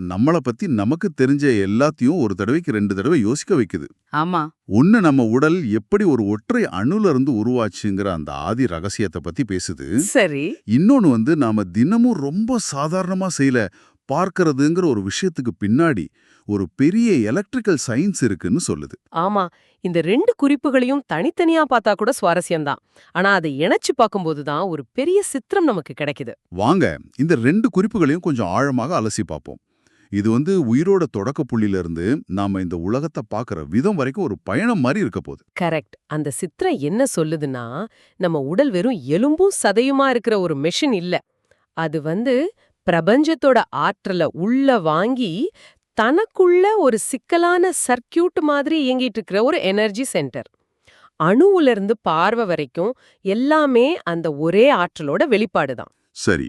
நம்மள பத்தி நமக்கு தெரிஞ்ச எல்லாத்தையும் ஒரு தடவைக்கு ரெண்டு தடவை யோசிக்க வைக்குது. ஆமா. ஒன்னு நம்ம உடல் எப்படி ஒரு ஒற்றை அணுல இருந்து உருவாச்சுங்கிற அந்த ஆதி ரகசியத்தை பத்தி பேசுது. சரி. இன்னொன்னு வந்து நாம தினமும் ரொம்ப சாதாரணமா செய்யல பார்க்கறதுங்கிற ஒரு விஷயத்துக்கு பின்னாடி ஒரு பெரிய எலக்ட்ரிக்கல் சயின்ஸ் இருக்குன்னு சொல்லுது. ஆமா. இந்த ரெண்டு குறிப்புகளையும் தனித்தனியா பார்த்தா கூட சுவாரஸ்யம்தான் ஆனா அதை இணைச்சு பார்க்கும்போது தான் ஒரு பெரிய சித்திரம் நமக்கு கிடைக்குது. வாங்க இந்த ரெண்டு குறிப்புகளையும் கொஞ்சம் ஆழமாக அலசி பார்ப்போம். இது வந்து உயிரோட தொடக்க புள்ளியில இருந்து நாம இந்த உலகத்தை பார்க்கற விதம் வரைக்கும் ஒரு பயணம் மாதிரி இருக்க போகுது. கரெக்ட். அந்த சித்திரம் என்ன சொல்லுதுன்னா நம்ம உடல் வெறும் எலும்பும் சதையுமா இருக்கிற ஒரு மெஷின் இல்ல. அது வந்து பிரபஞ்சத்தோட ஆற்றலை உள்ள வாங்கி தனக்குள்ள ஒரு சிக்கலான சர்க்கியூட் மாதிரி இயங்கிட்டு இருக்கிற ஒரு எனர்ஜி சென்டர். அணுவுல இருந்து பார்வை வரைக்கும் எல்லாமே அந்த ஒரே ஆற்றலோட வெளிப்பாடுதான் சரி.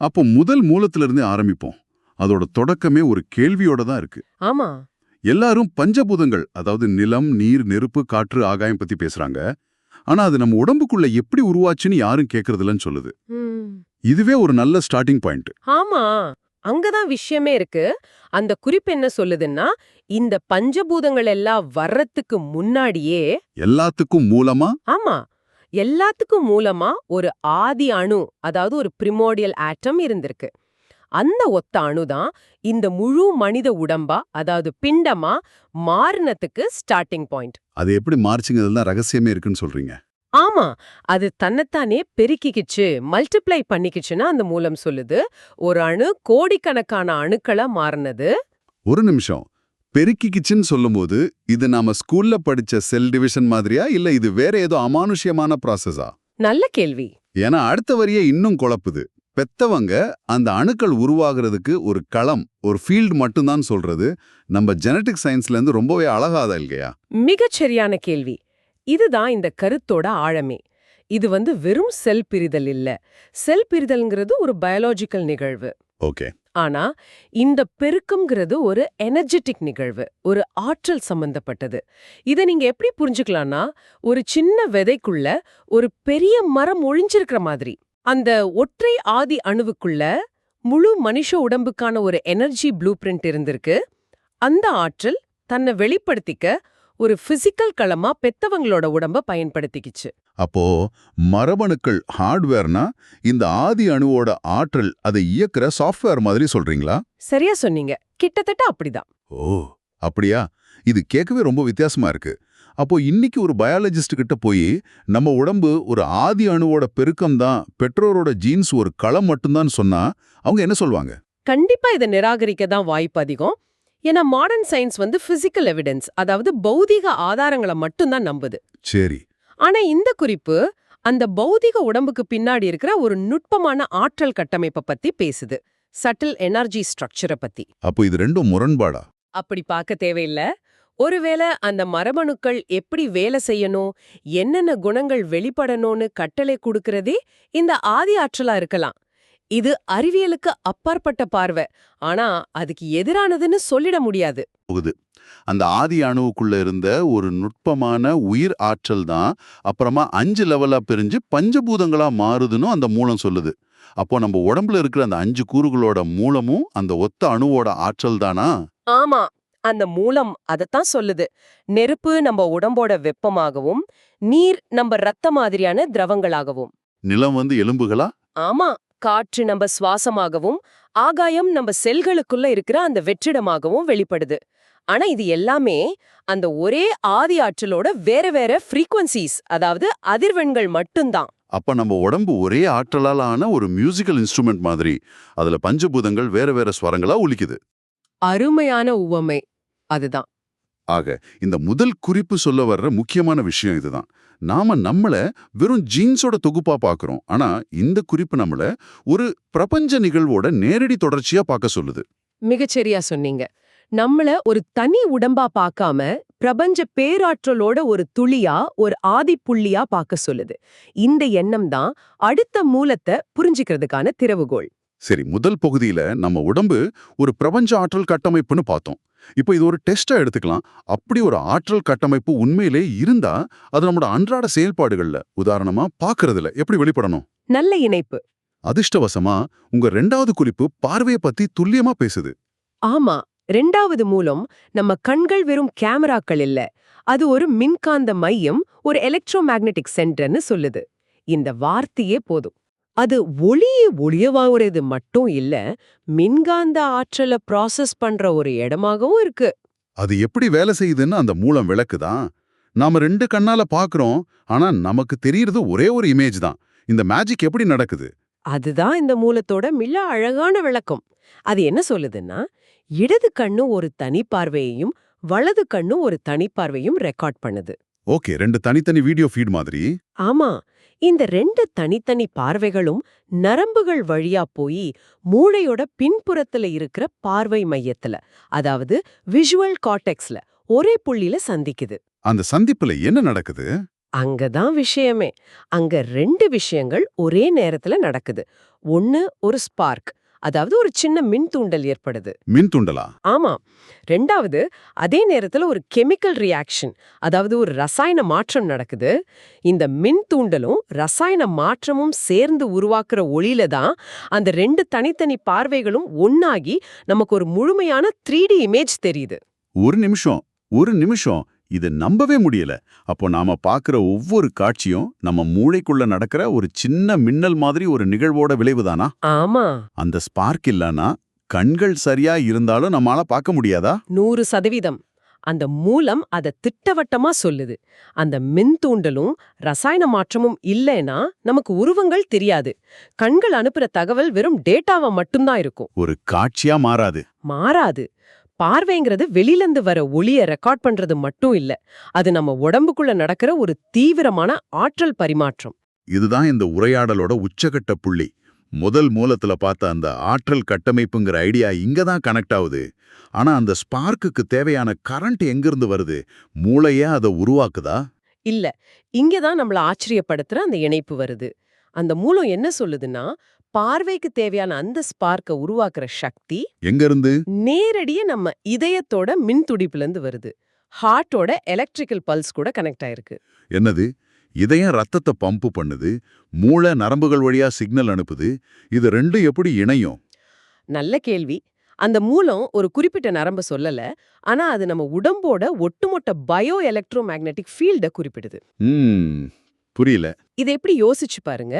அப்போ முதல் மூலத்துல இருந்தே ஆரம்பிப்போம். அதோட தொடக்கமே ஒரு கேள்வியோட தான் இருக்கு. ஆமா. எல்லாரும் பஞ்சபூதங்கள் அதாவது நிலம் நீர் நெருப்பு காற்று ஆகாயம் பத்தி பேசுறாங்க. ஆனா அது நம்ம உடம்புக்குள்ள எப்படி உருவாச்சுன்னு யாரும் கேக்குறதில்லன்னு சொல்லுது. இதுவே ஒரு நல்ல ஸ்டார்டிங் பாயிண்ட். ஆமா. அங்கதான் விஷயமே இருக்கு. அந்த குறிப்பு என்ன சொல்லுதுன்னா இந்த பஞ்சபூதங்கள் எல்லாம் வர்றதுக்கு முன்னாடியே எல்லாத்துக்கும் மூலமா? ஆமா. எல்லாத்துக்கும் மூலமா ஒரு ஆதி அணு அதாவது ஒரு பிரிமோடியல் ஆட்டம் இருந்திருக்கு. அந்த ஒத்த அணுதான் இந்த முழு மனித உடம்பா அதாவது பிண்டமா மாறினத்துக்கு ஸ்டார்டிங் பாயிண்ட் அது எப்படி மார்ச்சுங்கிறது தான் ரகசியமே இருக்குன்னு சொல்றீங்க. ஆமா அது தன்னைத்தானே பெருக்கிக்கிச்சு மல்டிப்ளை பண்ணிக்கிச்சுன்னா அந்த மூலம் சொல்லுது ஒரு அணு கோடிக்கணக்கான அணுக்களா மாறினது. ஒரு நிமிஷம் பெருக்கிக்கிச்சுன்னு சொல்லும்போது இது நாம ஸ்கூல்ல படிச்ச செல் டிவிஷன் மாதிரியா இல்ல இது வேற ஏதோ அமானுஷ்யமான ப்ராசஸா நல்ல கேள்வி. ஏன்னா அடுத்த வரியே இன்னும் குழப்புது. பெத்தவங்க அந்த அணுக்கள் உருவாகிறதுக்கு ஒரு களம் ஒரு ஃபீல்டு மட்டும்தான் சொல்றது. நம்ம ஜெனடிக் சயின்ஸ்ல இருந்து ரொம்பவே அழகாதா இல்லையா? மிகச் சரியான கேள்வி. இதுதான் இந்த கருத்தோட ஆழமே. இது வந்து வெறும் செல் பிரிதல் இல்ல. செல் பிரிதல்ங்கிறது ஒரு பயாலஜிக்கல் நிகழ்வு. ஓகே. ஆனா இந்த பெருக்கம்ங்கிறது ஒரு எனர்ஜெட்டிக் நிகழ்வு ஒரு ஆற்றல் சம்பந்தப்பட்டது. இதை நீங்க எப்படி புரிஞ்சுக்கலாம்னா ஒரு சின்ன விதைக்குள்ள ஒரு பெரிய மரம் ஒழிஞ்சிருக்கிற மாதிரி. அந்த ஒற்றை ஆதி அணுவுக்குள்ள முழு மனுஷ உடம்புக்கான ஒரு எனர்ஜி ப்ளூ பிரிண்ட் இருந்திருக்கு. அந்த ஆற்றல் தன்னை வெளிப்படுத்திக்க ஒரு பிசிக்கல் களமா பெத்தவங்களோட உடம்ப பயன்படுத்திக்கிச்சு. அப்போ மரபணுக்கள் ஹார்ட்வேர்னா இந்த ஆதி அணுவோட ஆற்றல் அதை இயக்குற சாஃப்ட்வேர் மாதிரி சொல்றீங்களா? சரியா சொன்னீங்க. கிட்டத்தட்ட அப்படிதான். ஓ அப்படியா? இது கேட்கவே ரொம்ப வித்தியாசமா இருக்கு. அப்போ இன்னைக்கு ஒரு பயாலஜிஸ்ட் கிட்ட போய் நம்ம உடம்பு ஒரு ஆதி அணுவோட பெருக்கம் தான் பெற்றோரோட ஜீன்ஸ் ஒரு களம் மட்டும்தான் சொன்னா அவங்க என்ன சொல்வாங்க? கண்டிப்பா இதை நிராகரிக்க தான் வாய்ப்பு அதிகம். ஏன்னா மாடர்ன் சயின்ஸ் வந்து பிசிக்கல் எவிடன்ஸ் அதாவது பௌதீக ஆதாரங்களை மட்டும்தான் நம்புது. சரி. ஆனா இந்த குறிப்பு அந்த பௌதிக உடம்புக்கு பின்னாடி இருக்கிற ஒரு நுட்பமான ஆற்றல் கட்டமைப்பை பத்தி பேசுது. சட்டில் எனர்ஜி ஸ்ட்ரக்சரை பத்தி. அப்போ இது ரெண்டும் முரண்பாடா? அப்படி பார்க்க தேவையில்ல. ஒருவேளை அந்த மரபணுக்கள் எப்படி வேலை செய்யணும் என்னென்ன குணங்கள் வெளிப்படணும்னு கட்டளை கொடுக்கறதே இந்த ஆதி ஆற்றலா இருக்கலாம். இது அறிவியலுக்கு அப்பாற்பட்ட பார்வை. ஆனா அதுக்கு எதிரானதுன்னு சொல்லிட முடியாது. அந்த ஆதி அணுவுக்குள்ள இருந்த ஒரு நுட்பமான உயிர் ஆற்றல் தான் அப்புறமா அஞ்சு லெவலா பிரிஞ்சு பஞ்சபூதங்களா மாறுதுன்னு அந்த மூலம் சொல்லுது. அப்போ நம்ம உடம்புல இருக்கிற அந்த அஞ்சு கூறுகளோட மூலமும் அந்த ஒத்த அணுவோட ஆற்றல் தானா? ஆமா. அந்த மூலம் அதத்தான் சொல்லுது. நெருப்பு நம்ம உடம்போட வெப்பமாகவும் நீர் நம்ம ரத்த மாதிரியான திரவங்களாகவும். நிலம் வந்து எலும்புகளா? ஆமா காற்று நம்ம சுவாசமாகவும் ஆகாயம் நம்ம செல்களுக்குள்ள இருக்கிற அந்த வெற்றிடமாகவும் வெளிப்படுது. ஆனா இது எல்லாமே அந்த ஒரே ஆதி ஆற்றலோட வேற வேற ஃப்ரீக்வன்சிஸ் அதாவது அதிர்வெண்கள் மட்டும்தான். அப்ப நம்ம உடம்பு ஒரே ஆற்றலால ஆன ஒரு மியூசிக்கல் இன்ஸ்ட்ருமெண்ட் மாதிரி அதுல பஞ்சபூதங்கள் வேற வேற ஸ்வரங்களா ஒலிக்குது. அருமையான உவமை. அதுதான். ஆக இந்த முதல் குறிப்பு சொல்ல வர்ற முக்கியமான விஷயம் இதுதான். நாம நம்மள வெறும் ஜீன்ஸோட தொகுப்பா பார்க்கறோம் ஆனா இந்த குறிப்பு நம்மள ஒரு பிரபஞ்ச நிகழ்வோட நேரடி தொடர்ச்சியா பார்க்க சொல்லுது. மிகச்சரியா சொன்னீங்க. நம்மள ஒரு தனி உடம்பா பார்க்காம பிரபஞ்ச பேராற்றலோட ஒரு துளியா ஒரு ஆதிப்புள்ளியா பார்க்க சொல்லுது. இந்த எண்ணம் தான் அடுத்த மூலத்தை புரிஞ்சுக்கிறதுக்கான திறவுகோல் சரி முதல் பகுதியில நம்ம உடம்பு ஒரு பிரபஞ்ச ஆற்றல் கட்டமைப்புன்னு பார்த்தோம். இப்போ இது ஒரு டெஸ்டா எடுத்துக்கலாம். அப்படி ஒரு ஆற்றல் கட்டமைப்பு உண்மையிலே இருந்தா அது நம்மளோட அன்றாட செயல்பாடுகள்ல உதாரணமா பார்க்கறதுல எப்படி வெளிப்படணும்? நல்ல இணைப்பு. அதிர்ஷ்டவசமா உங்க ரெண்டாவது குறிப்பு பார்வையை பத்தி துல்லியமா பேசுது. ஆமா ரெண்டாவது மூலம் நம்ம கண்கள் வெறும் கேமராக்கள் இல்ல அது ஒரு மின்காந்த மையம் ஒரு எலக்ட்ரோ மேக்னெட்டிக் சென்டர்னு சொல்லுது. இந்த வார்த்தையே போதும். அது ஒளியை ஒளியவாகிறது மட்டும் இல்ல மின்காந்த ஆற்றலை ப்ராசஸ் பண்ற ஒரு இடமாகவும் இருக்கு. அது எப்படி வேலை செய்யுதுன்னு அந்த மூலம் விளக்குதான். நாம ரெண்டு கண்ணால பாக்குறோம் ஆனா நமக்கு தெரியறது ஒரே ஒரு இமேஜ் தான். இந்த மேஜிக் எப்படி நடக்குது? அதுதான் இந்த மூலத்தோட மிக அழகான விளக்கம். அது என்ன சொல்லுதுன்னா இடது கண்ணு ஒரு தனி பார்வையையும் வலது கண்ணு ஒரு தனி பார்வையும் ரெக்கார்ட் பண்ணுது. ஓகே ரெண்டு தனித்தனி வீடியோ ஃபீட் மாதிரி. ஆமா இந்த ரெண்டு தனித்தனி பார்வைகளும் நரம்புகள் வழியா போய் மூளையோட பின்புறத்துல இருக்கிற பார்வை மையத்துல அதாவது விஷுவல் கார்டெக்ஸ்ல ஒரே புள்ளியில சந்திக்குது. அந்த சந்திப்புல என்ன நடக்குது? அங்கதான் விஷயமே. அங்க ரெண்டு விஷயங்கள் ஒரே நேரத்துல நடக்குது. ஒன்னு ஒரு ஸ்பார்க் அதாவது ஒரு சின்ன மின் தூண்டல் ஏற்படுது. மின் தூண்டலா? ஆமா. ரெண்டாவது அதே நேரத்துல ஒரு கெமிக்கல் ரியாக்ஷன் அதாவது ஒரு ரசாயன மாற்றம் நடக்குது. இந்த மின் தூண்டலும் ரசாயன மாற்றமும் சேர்ந்து உருவாக்குற ஒளியில தான் அந்த ரெண்டு தனித்தனி பார்வைகளும் ஒன்னாகி நமக்கு ஒரு முழுமையான த்ரீ டி இமேஜ் தெரியுது. ஒரு நிமிஷம் ஒரு நிமிஷம். இது நம்பவே முடியல. அப்போ நாம பாக்குற ஒவ்வொரு காட்சியும் நம்ம மூளைக்குள்ள நடக்கிற ஒரு சின்ன மின்னல் மாதிரி ஒரு நிகழ்வோட விளைவுதானா? ஆமா. அந்த ஸ்பார்க் இல்லனா கண்கள் சரியா இருந்தாலும் நம்மால பார்க்க முடியாதா? நூறு சதவீதம். அந்த மூலம் அத திட்டவட்டமா சொல்லுது. அந்த மின் தூண்டலும் ரசாயன மாற்றமும் இல்லைன்னா நமக்கு உருவங்கள் தெரியாது. கண்கள் அனுப்புற தகவல் வெறும் டேட்டாவா மட்டும்தான் இருக்கும். ஒரு காட்சியா மாறாது. மாறாது. பார்வைங்கிறது வெளியிலிருந்து வர ஒளிய ரெக்கார்ட் பண்றது மட்டும் இல்ல. அது நம்ம உடம்புக்குள்ள நடக்கிற ஒரு தீவிரமான ஆற்றல் பரிமாற்றம். இதுதான் இந்த உரையாடலோட உச்சகட்ட புள்ளி. முதல் மூலத்துல பார்த்த அந்த ஆற்றல் கட்டமைப்புங்கிற ஐடியா இங்க தான் கனெக்ட் ஆகுது. ஆனா அந்த ஸ்பார்க்குக்கு தேவையான கரண்ட் எங்கிருந்து வருது? மூளையே அதை உருவாக்குதா? இல்ல இங்கதான் நம்மள ஆச்சரியப்படுத்துற அந்த இணைப்பு வருது. அந்த மூலம் என்ன சொல்லுதுன்னா பார்வைக்கு தேவையான அந்த ஸ்பார்க்க உருவாக்குற சக்தி எங்க இருந்து நேரடியா நம்ம இதயத்தோட மின் துடிப்புல இருந்து வருது. ஹார்ட்டோட எலக்ட்ரிக்கல் பல்ஸ் கூட கனெக்ட் ஆயிருக்கு. என்னது? இதயம் ரத்தத்தை பம்ப் பண்ணுது மூளை நரம்புகள் வழியா சிக்னல் அனுப்புது இது ரெண்டும் எப்படி இணையும்? நல்ல கேள்வி. அந்த மூலம் ஒரு குறிப்பிட்ட நரம்ப சொல்லல ஆனா அது நம்ம உடம்போட ஒட்டுமொத்த பயோ எலக்ட்ரோ மேக்னெட்டிக் ஃபீல்ட குறிப்பிடுது புரியல. இதை எப்படி யோசிச்சு பாருங்க.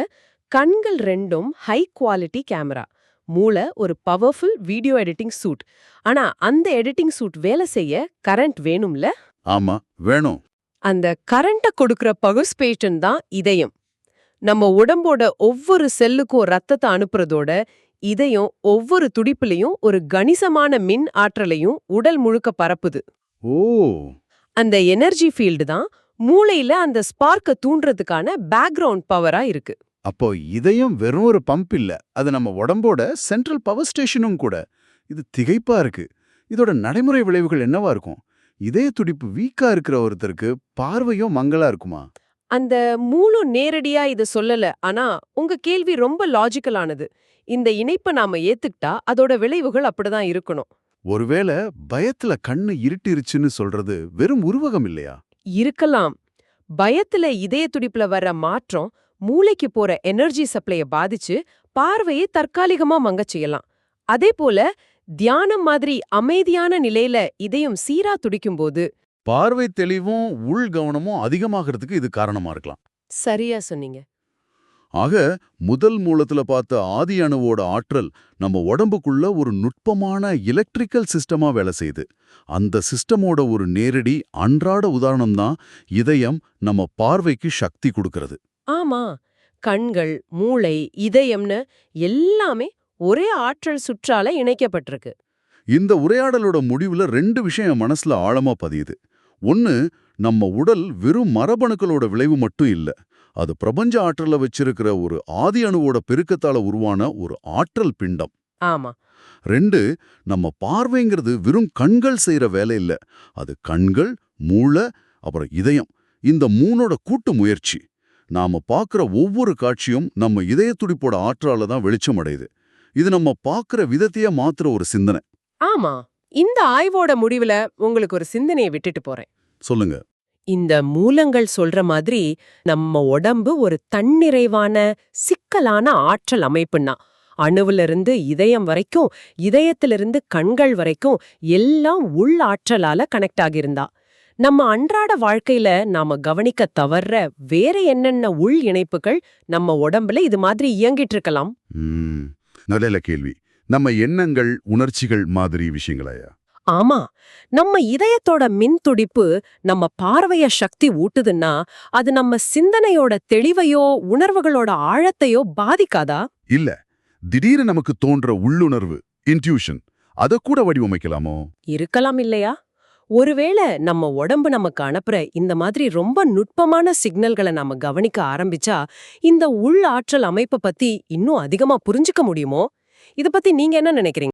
கண்கள் ரெண்டும் ஹை குவாலிட்டி கேமரா மூளை ஒரு பவர்ஃபுல் வீடியோ எடிட்டிங் சூட் ஆனா அந்த எடிட்டிங் சூட் வேலை செய்ய கரண்ட் வேணும்ல? ஆமா வேணும். அந்த கரண்ட கொடுக்கிற பகுஸ்பேட்டன் தான் இதயம். நம்ம உடம்போட ஒவ்வொரு செல்லுக்கும் ரத்தத்தை அனுப்புறதோட இதயம் ஒவ்வொரு துடிப்புலையும் ஒரு கணிசமான மின் ஆற்றலையும் உடல் முழுக்க பரப்புது. ஓ! அந்த எனர்ஜி ஃபீல்டு தான் மூளையில அந்த ஸ்பார்க்க தூண்டுறதுக்கான பேக்ரவுண்ட் பவரா இருக்கு. அப்போ இதயம் வெறும் ஒரு பம்ப் இல்ல. அது நம்ம உடம்போட சென்ட்ரல் பவர் ஸ்டேஷனும் கூட. இது திகைப்பா இருக்கு. இதோட நடைமுறை விளைவுகள் என்னவா இருக்கும்? இதய துடிப்பு வீக்கா இருக்கிற ஒருத்தருக்கு பார்வையும் மங்களா இருக்குமா? அந்த மூலம் நேரடியா இத சொல்லல. ஆனா உங்க கேள்வி ரொம்ப லாஜிக்கலானது இந்த இணைப்பை நாம ஏத்துக்கிட்டா அதோட விளைவுகள் அப்படிதான் இருக்கணும். ஒருவேளை பயத்துல கண்ணு இருட்டிருச்சுன்னு சொல்றது வெறும் உருவகம் இல்லையா? இருக்கலாம். பயத்துல இதய துடிப்புல வர்ற மாற்றம் மூளைக்கு போற எனர்ஜி சப்ளைய பாதிச்சு பார்வையை தற்காலிகமா மங்கச் செய்யலாம். அதே போல தியானம் மாதிரி அமைதியான நிலையில இதயம் சீரா துடிக்கும்போது பார்வை தெளிவும் உள் கவனமும் அதிகமாகிறதுக்கு இது காரணமா இருக்கலாம். சரியா சொன்னீங்க. ஆக முதல் மூலத்துல பார்த்த ஆதி அணுவோட ஆற்றல் நம்ம உடம்புக்குள்ள ஒரு நுட்பமான எலக்ட்ரிக்கல் சிஸ்டமா வேலை செய்யுது. அந்த சிஸ்டமோட ஒரு நேரடி அன்றாட உதாரணம் தான் இதயம் நம்ம பார்வைக்கு சக்தி கொடுக்கறது. ஆமா கண்கள் மூளை இதயம்னு எல்லாமே ஒரே ஆற்றல் சுற்றால இணைக்கப்பட்டிருக்கு. இந்த உரையாடலோட முடிவுல ரெண்டு விஷயம் மனசுல ஆழமா பதியுது. ஒன்னு நம்ம உடல் வெறும் மரபணுக்களோட விளைவு மட்டும் இல்ல அது பிரபஞ்ச ஆற்றல வச்சிருக்கிற ஒரு ஆதி அணுவோட பெருக்கத்தால உருவான ஒரு ஆற்றல் பிண்டம். ஆமா. ரெண்டு நம்ம பார்வைங்கிறது வெறும் கண்கள் செய்யற வேலை இல்ல அது கண்கள் மூளை அப்புறம் இதயம் இந்த மூணோட கூட்டு முயற்சி. நாம பார்க்குற ஒவ்வொரு காட்சியும் நம்ம இதய துடிப்போட ஆற்றால தான் வெளிச்சம் அடையுது இது நம்ம பார்க்குற விதத்தையே மாத்துற ஒரு சிந்தனை. ஆமா. இந்த ஆய்வோட முடிவுல உங்களுக்கு ஒரு சிந்தனையை விட்டுட்டு போறேன். சொல்லுங்க. இந்த மூலங்கள் சொல்ற மாதிரி நம்ம உடம்பு ஒரு தன்னிறைவான சிக்கலான ஆற்றல் அமைப்புன்னா அணுவிலிருந்து இதயம் வரைக்கும் இதயத்திலிருந்து கண்கள் வரைக்கும் எல்லாம் உள் ஆற்றலால கனெக்ட் ஆகியிருந்தா நம்ம அன்றாட வாழ்க்கையில நாம கவனிக்க தவற வேற என்னென்ன உள் இணைப்புகள் நம்ம உடம்புல இது மாதிரி இயங்கிட்டு இருக்கலாம்? நல்ல கேள்வி. நம்ம எண்ணங்கள் உணர்ச்சிகள் மாதிரி விஷயங்களையா? ஆமா. நம்ம இதயத்தோட மின் துடிப்பு நம்ம பார்வைய சக்தி ஊட்டுதுன்னா அது நம்ம சிந்தனையோட தெளிவையோ உணர்வுகளோட ஆழத்தையோ பாதிக்காதா? இல்ல. திடீர்னு நமக்கு தோன்ற உள்ளுணர்வு இன்ட்யூஷன் அத கூட வடிவமைக்கலாமோ? இருக்கலாம் இல்லையா? ஒருவேளை நம்ம உடம்பு நமக்கு அனுப்புற இந்த மாதிரி ரொம்ப நுட்பமான சிக்னல்களை நாம கவனிக்க ஆரம்பிச்சா இந்த உள் ஆற்றல் அமைப்பை பத்தி இன்னும் அதிகமா புரிஞ்சுக்க முடியுமோ? இத பத்தி நீங்க என்ன நினைக்கிறீங்க?